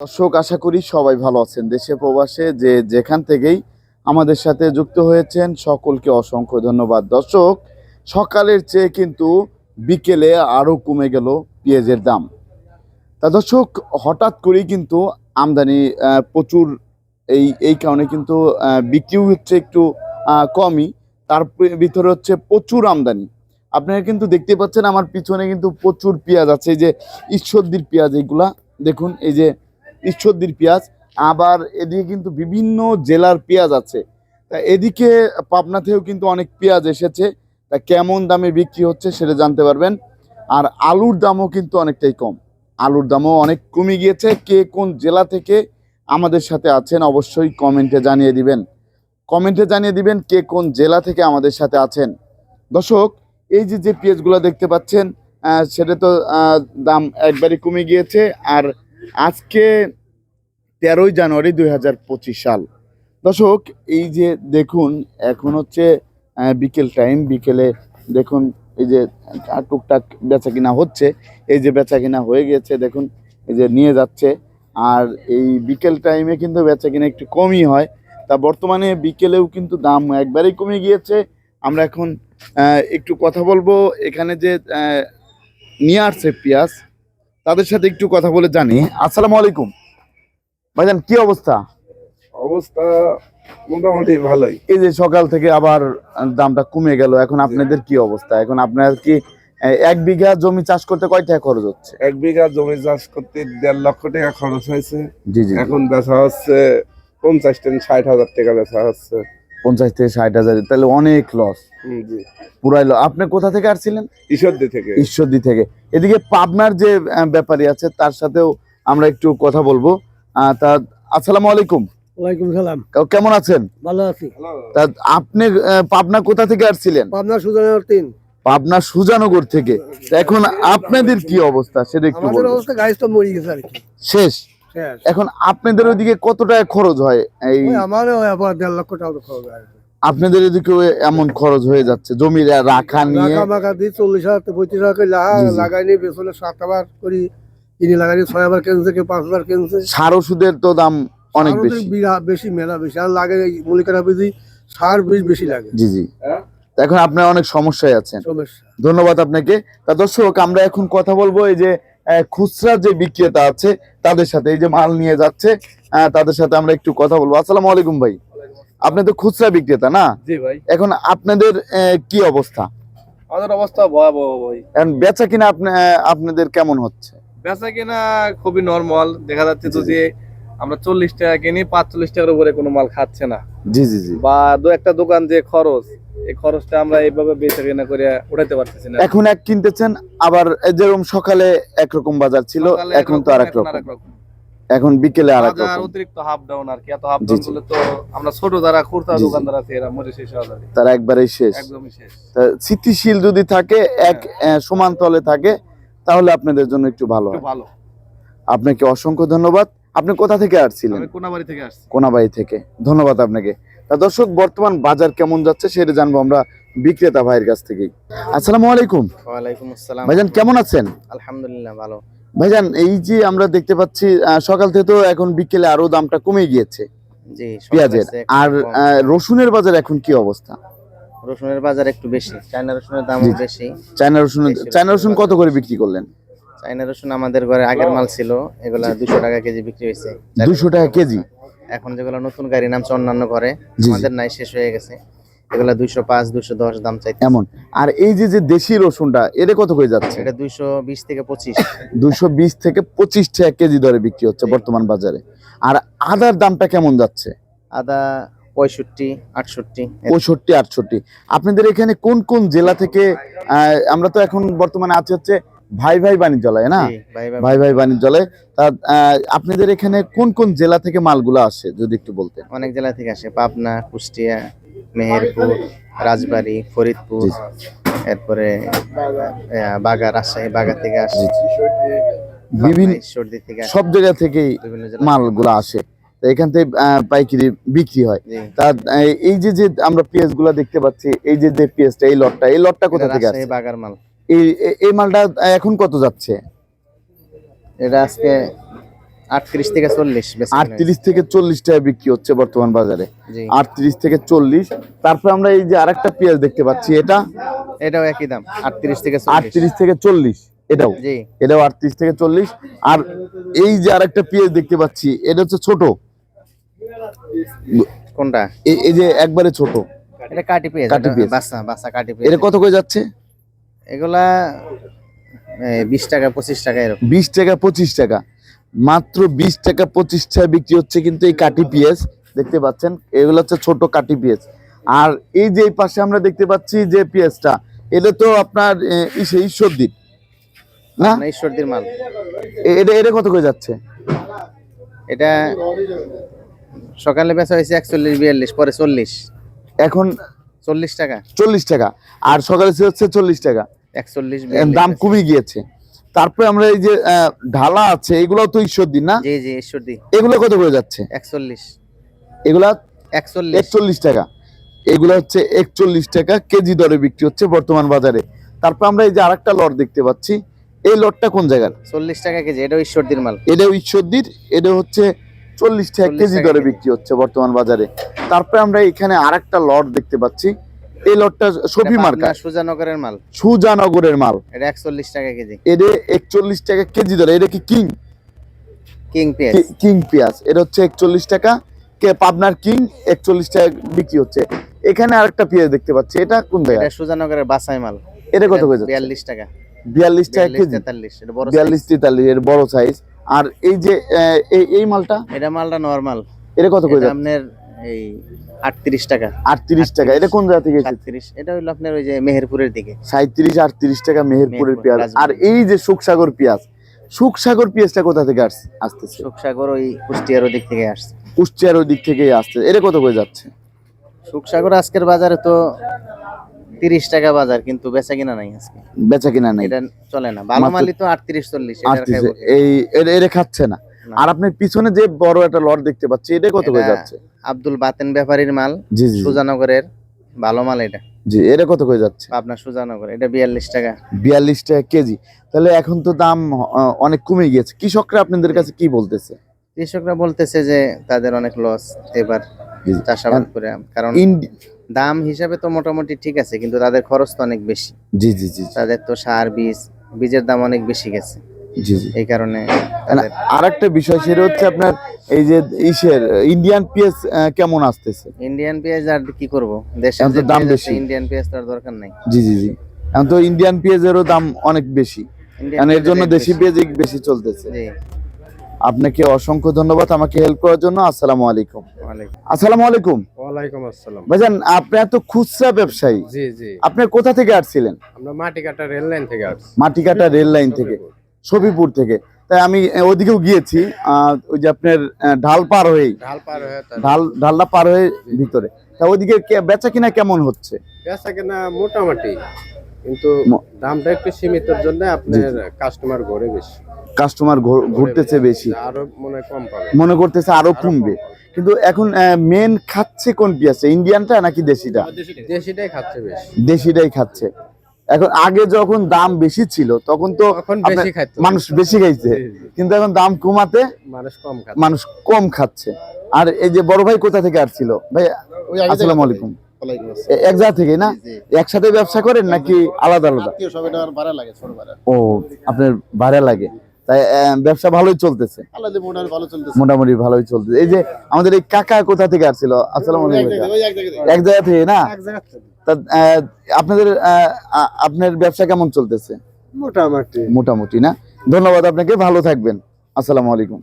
দর্শক, আশা করি সবাই ভালো আছেন। দেশে প্রবাসে যে যেখান থেকেই আমাদের সাথে যুক্ত হয়েছেন, সকলকে অসংখ্য ধন্যবাদ। দর্শক, সকালের চেয়ে কিন্তু বিকেলে আরও কমে গেল পেঁয়াজের দাম। তা দর্শক, হঠাৎ করেই কিন্তু আমদানি প্রচুর এই এই কারণে কিন্তু বিক্রিও হচ্ছে একটু কমই। তার ভিতরে হচ্ছে প্রচুর আমদানি। আপনারা কিন্তু দেখতে পাচ্ছেন আমার পিছনে কিন্তু প্রচুর পেঁয়াজ আছে। এই যে ঈশ্বরদীর পেঁয়াজ এইগুলা দেখুন, এই যে ঈশ্বরদীর পেঁয়াজ, আবার এদিকে কিন্তু বিভিন্ন জেলার পেঁয়াজ আছে। তা এদিকে পাবনা থেকেও কিন্তু অনেক পেঁয়াজ এসেছে। তা কেমন দামে বিক্রি হচ্ছে সেটা জানতে পারবেন। আর আলুর দামও কিন্তু অনেকটাই কম। আলুর দামও অনেক কমে গিয়েছে। কে কোন জেলা থেকে আমাদের সাথে আছেন অবশ্যই কমেন্টে জানিয়ে দিবেন। কমেন্টে জানিয়ে দিবেন কে কোন জেলা থেকে আমাদের সাথে আছেন। দর্শক, এই যে যে পেঁয়াজগুলো দেখতে পাচ্ছেন সেটা তো দাম একবারই কমে গিয়েছে। আর আজকে তেরোই জানুয়ারি দুই হাজার পঁচিশ সাল। দর্শক, এই যে দেখুন, এখন হচ্ছে বিকেল টাইম বিকেলে দেখুন, এই যে টুকটাক বেচা কিনা হচ্ছে, এই যে বেচা কিনা হয়ে গেছে, দেখুন, এই যে নিয়ে যাচ্ছে। আর এই বিকেল টাইমে কিন্তু বেচা কিনা একটু কমই হয়। তা বর্তমানে বিকেলেও কিন্তু দাম একবারেই কমে গিয়েছে। আমরা এখন একটু কথা বলব। এখানে যে নিয়ে আসছে পেঁয়াজ তাদের সাথে একটু কথা বলে জানি। আসসালামু আলাইকুম। ভাইজান কি অবস্থা? অবস্থা মোটামুটি ভালোই। এই যে সকাল থেকে আবার দামটা কমে গেল এখন আপনাদের কি অবস্থা? এখন আপনার কি এক বিঘা জমি চাষ করতে কয় টাকা খরচ হচ্ছে? এক বিঘা জমি চাষ করতে দেড় লক্ষ টাকা খরচ হয়েছে। জি জি। এখন বেচা হচ্ছে পঞ্চাশ টেন ষাট হাজার টাকা বেচা হচ্ছে। পঞ্চাশ থেকে ষাট হাজার তাহলে অনেক লস পুরাই লস আপনি কোথা থেকে আসছিলেন? ঈশ্বরদী থেকে। ঈশ্বরদী থেকে। এদিকে পাবনার যে ব্যাপারী আছে তার সাথেও আমরা একটু কথা বলব। আহ, তা আসসালামু আলাইকুম। ওয়ালাইকুম সালাম। কেমন আছেন? ভালো আছি। তা আপনি পাবনা কোথা থেকে আসছিলেন? পাবনা সুজানগর তিন। পাবনা সুজানগর থেকে। তা এখন আপনাদের কি অবস্থা? সেটা একটু আমাদের অবস্থা গাছ তো মরে গেছে আর কি। শেষ শেষ? এখন আপনাদের ওইদিকে কত টাকা খরচ হয়? এই ওই আবার দেড় লক্ষ টাকা খরচ হয়। আপনাদের এদিকে এমন খরচ হয়ে যাচ্ছে? জমি রাখা নিয়ে? রাখা চল্লিশ হাজার পঁয়ত্রিশ হাজার করে লাগা জি, জি। লাগাইনি পেছনে করি কিনে লাগাইনি ছয় কিনছে কেউ পাঁচবার কিনছে। সার ওষুধের তো দাম অনেক বেশি। বেশি মেলা বেশি। আর লাগে মলিকারা বেশি সার বীজ বেশি লাগে। জি জি। হ্যাঁ? এখন আপনার অনেক সমস্যায় আছেন। ধন্যবাদ আপনাকে। তা দর্শক আমরা এখন কথা বলব এই যে খুচরা যে বিক্রেতা আছে তাদের সাথে এই যে মাল নিয়ে যাচ্ছে তাদের সাথে আমরা একটু কথা বলব। আসসালামু আলাইকুম ভাই। আপনি তো খুচরা বিক্রেতা না? এখন আপনাদের কি অবস্থা? আমাদের অবস্থা ভয়াবহ ভাই। এখন বেচা কিনা আপনাদের কেমন হচ্ছে? বেচা কিনা খুবই নর্মাল দেখা যাচ্ছে তো। যে আমরা চল্লিশ টাকা কিনি পাঁচচল্লিশ টাকার উপরে কোনো মাল খাচ্ছে না। জি জি জি। বা দু একটা দোকান যে খরচ এই খরচটা আমরা এইভাবে বেচা কিনা করে উঠাতে পারতেছি না। এখন এক কিনতেছেন আবার যেরকম সকালে একরকম বাজার ছিল এখন তো এক আরেক রকম। এখন বিকেলে আর এক অতিরিক্ত হাফ ডাউন আর কি এত হাফ ডাউন। করলে তো আমরা ছোট যারা জি। দোকানদার আছে এরা মরে শেষ হয়ে তার একবারেই শেষ। একদমই শেষ। স্থিতিশীল যদি থাকে এক আহ, সমান তলে থাকে তাহলে আপনাদের জন্য একটু ভালো ভালো। আপনাকে অসংখ্য ধন্যবাদ। আপনি কোথা থেকে আসছিলেন? আমি কোনাবাড়ি থেকে আসছি। কোনাবাড়ি থেকে। ধন্যবাদ আপনাকে। তা দর্শক বর্তমান বাজার কেমন যাচ্ছে সেটা জানব আমরা বিক্রেতা ভাইয়ের কাছ থেকেই। আসসালামু আলাইকুম। ওয়ালাইকুম আসসালাম। ভাইজান কেমন আছেন? আলহামদুলিল্লাহ ভালো। ভাইজান এই যে আমরা দেখতে পাচ্ছি সকাল থেকে তো এখন বিকেলে আরও দামটা কমে গিয়েছে। জি পেঁয়াজের। আর রসুনের বাজার এখন কি অবস্থা? রসুনের বাজার একটু বেশি। চায়না রসুনের দাম। বেশি। চায়না রসুন চায়না রসুন কত করে বিক্রি করলেন? চায়না রসুন আমাদের ঘরে আগের মাল ছিল। এগুলা দুশো টাকা কেজি বিক্রি হয়েছে। দুশো টাকা কেজি? এখন যেগুলো নতুন গাড়ি নামছে অন্যান্য ঘরে আমাদের নাই শেষ হয়ে গেছে। এগুলা দুইশো পাঁচ দুশো দশ দাম চাইছে এমন। আর এই যে যে দেশি রসুনটা এটা কত করে যাচ্ছে? এটা দুইশো বিশ থেকে পঁচিশ। দুশো বিশ থেকে পঁচিশ টাকা কেজি দরে বিক্রি হচ্ছে বর্তমান বাজারে। আর আদার দামটা কেমন যাচ্ছে? আদা পঁয়ষট্টি আটষট্টি। পঁয়ষট্টি আটষট্টি। আপনাদের এখানে কোন কোন জেলা থেকে আহ, আমরা তো এখন বর্তমানে আছে হচ্ছে ভাই ভাই বাণিজ্যালয় না? ভাই ভাই ভাই ভাই বাণিজ্যালয় তা আপনাদের এখানে কোন কোন জেলা থেকে মালগুলো আসে যদি একটু বলতে অনেক জেলা থেকে আসে পাবনা কুষ্টিয়া মেহেরপুর রাজবাড়ী ফরিদপুর। এরপরে বাগা রাজশাহী বাগা থেকে আসে। বিভিন্ন সর্দি থেকে সব জায়গা থেকেই বিভিন্ন মালগুলো আসে। এখান থেকে পাইকারি বিক্রি হয়। তা এই যে যে আমরা পেঁয়াজগুলা দেখতে পাচ্ছি এই যে যে পেঁয়াজটা এই লটটা এই লটটা কোথা এটা থেকে আসছে? বাগার মাল। এই এই- মালটা এখন কত যাচ্ছে? এটা আজকে আটত্রিশ থেকে চল্লিশ আটত্রিশ থেকে চল্লিশ টাকা বিক্রি হচ্ছে বর্তমান বাজারে। আটত্রিশ থেকে চল্লিশ। তারপর আমরা এই যে আরেকটা পেঁয়াজ দেখতে পাচ্ছি এটা? এটাও একই দাম আটত্রিশ থেকে আটত্রিশ থেকে চল্লিশ এটাও? এটাও আটত্রিশ থেকে চল্লিশ। আর এই যে আরেকটা পেঁয়াজ দেখতে পাচ্ছি এটা হচ্ছে ছোট। কোনটা? এই- যে একবারে ছোট। এটা কাটি পেঁয়াজ কাটি পেঁয়াজ। বাসা বাসা কাটি এটা কত করে যাচ্ছে? এগুলা বিশ টাকা পঁচিশ টাকা এরকম। বিশ টাকা পঁচিশ টাকা। মাত্র বিশ টাকা পঁচিশ টাকা বিক্রি হচ্ছে কিন্তু এই কাটি পেঁয়াজ দেখতে পাচ্ছেন? এগুলো হচ্ছে ছোট কাটি পেঁয়াজ আর এই যে পাশে আমরা দেখতে পাচ্ছি যে পেঁয়াজটা এটা তো আপনার ইসে ঈশ্বরদীপ না? ঈশ্বরদীর মাল। এটা এটা কত করে যাচ্ছে? এটা সকালে বেচা হয়েছে একচল্লিশ বিয়াল্লিশ পরে চল্লিশ। এখন চল্লিশ টাকা। চল্লিশ টাকা আর সকালে হচ্ছে চল্লিশ টাকা। একচল্লিশ দাম কমে গিয়েছে। তারপরে আমরা এই যে ঢালা আছে এগুলো তো ঈশ্বরদীপ না? জি জি ঈশ্বরদী। এগুলো কত করে যাচ্ছে? একচল্লিশ। এগুলা একচল্লিশ। একচল্লিশ টাকা। এগুলো হচ্ছে একচল্লিশ টাকা কেজি দরে বিক্রি হচ্ছে বর্তমান বাজারে। তারপর আমরা এই যে আরেকটা লট দেখতে পাচ্ছি। এই লটটা কোন জায়গার? চল্লিশ টাকা কেজি এটাও ঈশ্বরদীর মাল। এটাও ঈশ্বরদীর এটা হচ্ছে চল্লিশ টাকা কেজি দরে বিক্রি হচ্ছে বর্তমান বাজারে। তারপরে আমরা এখানে আরেকটা লট দেখতে পাচ্ছি। এই লটটা শফি মার্কা। সুজানগরের মাল। সুজানগরের মাল। এটা একচল্লিশ টাকা কেজি। এটা একচল্লিশ টাকা কেজি দরে এটা কি কিং? কিং পেঁয়াজ। কিং পেঁয়াজ। এটা হচ্ছে একচল্লিশ টাকা। কে পাবনার কিং একচল্লিশ টাকা বিক্রি হচ্ছে। এখানে আরেকটা পেঁয়াজ দেখতে পাচ্ছি। এটা কোন জায়গা এটা সুজানগরের বাসাই মাল। এটা কত যাচ্ছে? বিয়াল্লিশ টাকা। বিয়াল্লিশ টাকা কেজি। তেতাল্লিশ এটা বড় বিয়াল্লিশ size। তেতাল্লিশ এর বড় সাইজ আর এই যে এই মালটা? এটা মালটা নরমাল এটা কত এটা আপনার এই আটত্রিশ টাকা। আটত্রিশ টাকা। এটা কোন জায়গা থেকে এসেছে? এটা হলো আপনার ওই যে মেহেরপুরের দিকে। সাঁত্রিশ আটত্রিশ টাকা মেহেরপুরের পেঁয়াজ। আর এই যে সুখসাগর পেঁয়াজ সুখসাগর পেঁয়াজটা কোথা থেকে আস- আসতেছে? সুখসাগর ওই কুষ্টিয়ার ওদিক থেকে আসছে। কুষ্টিয়ার ওই দিক থেকেই আসছে। এটা কত করে যাচ্ছে? সুখসাগর আজকের বাজারে তো তিরিশ টাকা বাজার কিন্তু বেচা কিনা নাই আজকে। বেচা কিনা নেই। এটা চলে না। ভালো মালই তো আটত্রিশ চল্লিশ? এই এর- এরে খাচ্ছে না। আর আপনার পিছনে যে বড় একটা লট দেখতে পাচ্ছি এটা কত করে যাচ্ছে? আব্দুল বাতেন ব্যাপারীর মাল জি জি জি। সুজানগরের ভালো মাল এটা। জি এটা কত করে যাচ্ছে? আপনার সুজানগর এটা বিয়াল্লিশ টাকা। বিয়াল্লিশ টাকা কেজি। তাহলে এখন তো দাম অনেক কমে গিয়েছে। কৃষকরা আপনাদের কাছে কি বলতেছে? কৃষকরা বলতেছে যে তাদের অনেক লস এবার। চাষাবাদ করে কারণ দাম হিসাবে তো মোটামুটি ঠিক আছে কিন্তু তাদের খরচ তো অনেক বেশি। জি জি জি, তাদের তো সার বীজ বীজের দাম অনেক বেশি গেছে। জি জি। এই কারণে আর একটা বিষয় সেটা হচ্ছে আপনার এই যে ইসের ইন্ডিয়ান পেঁয়াজ কেমন আসতেছে? ইন্ডিয়ান পেঁয়াজ আর কি করব? দাম বেশি। ইন্ডিয়ান পেঁয়াজ তার দরকার নাই। জি জি জি। এখন তো ইন্ডিয়ান পেঁয়াজেরও দাম অনেক বেশি। কারণ এর জন্য দেশি পেঁয়াজ বেশি চলতেছে। আপনাকে অসংখ্য ধন্যবাদ আমাকে হেল্প করার জন্য। আসসালামু আলাইকুম। ওয়ালাইকুম। আসসালামু আলাইকুম। ওয়ালাইকুম আসসালাম। ভাইজান আপনি এত খুচরা ব্যবসায়ী। জি জি। আপনি কোথা থেকে আসছিলেন? আমরা মাটিকাটা রেল লাইন থেকে আসছি। মাটিকাটা রেল লাইন থেকে সফিপুর থেকে। তাই আমি আহ, ওদিকেও গিয়েছি ওই যে আপনার ঢাল পার হয়ে ঢাল ঢালটা পার হয়ে ভিতরে। তা ওইদিকে বেচা কিনা কেমন হচ্ছে? বেচা কেনা মোটামুটি কিন্তু দামটা একটু সীমিতর জন্য আপনার কাস্টমার ঘরে বেশি। কাস্টমার ঘুরতেছে বেশি আরও মনে কম পাবে। মনে করতেছে আরও কমবে। কিন্তু এখন মেন খাচ্ছে কোন পেঁয়াজটা ইন্ডিয়ানটা নাকি দেশিটা? দেশিটাই খাচ্ছে বেশি। দেশিটাই খাচ্ছে। এখন আগে যখন দাম বেশি ছিল তখন তো মানুষ বেশি খাইছে। কিন্তু এখন দাম কমাতে মানুষ কম খাচ্ছে। মানুষ কম খাচ্ছে। আর এই যে বড় ভাই কোথা থেকে আসছিল? ভাই আসসালামু আলাইকুম। এক জায়গা থেকে না? একসাথে ব্যবসা করেন নাকি আলাদা আলাদা? ও আপনার ভাড়া লাগে। তাই আহ, ব্যবসা ভালোই চলতেছে। মোটামুটি ভালোই চলতেছে। এই যে আমাদের এই কাকা কোথা থেকে আসছিল? আসসালামু। এক জায়গা থেকে না? তা আপনাদের আহ, আপনার ব্যবসা কেমন চলতেছে? মোটামুটি। মোটামুটি না? ধন্যবাদ আপনাকে ভালো থাকবেন। আসসালামু আলাইকুম।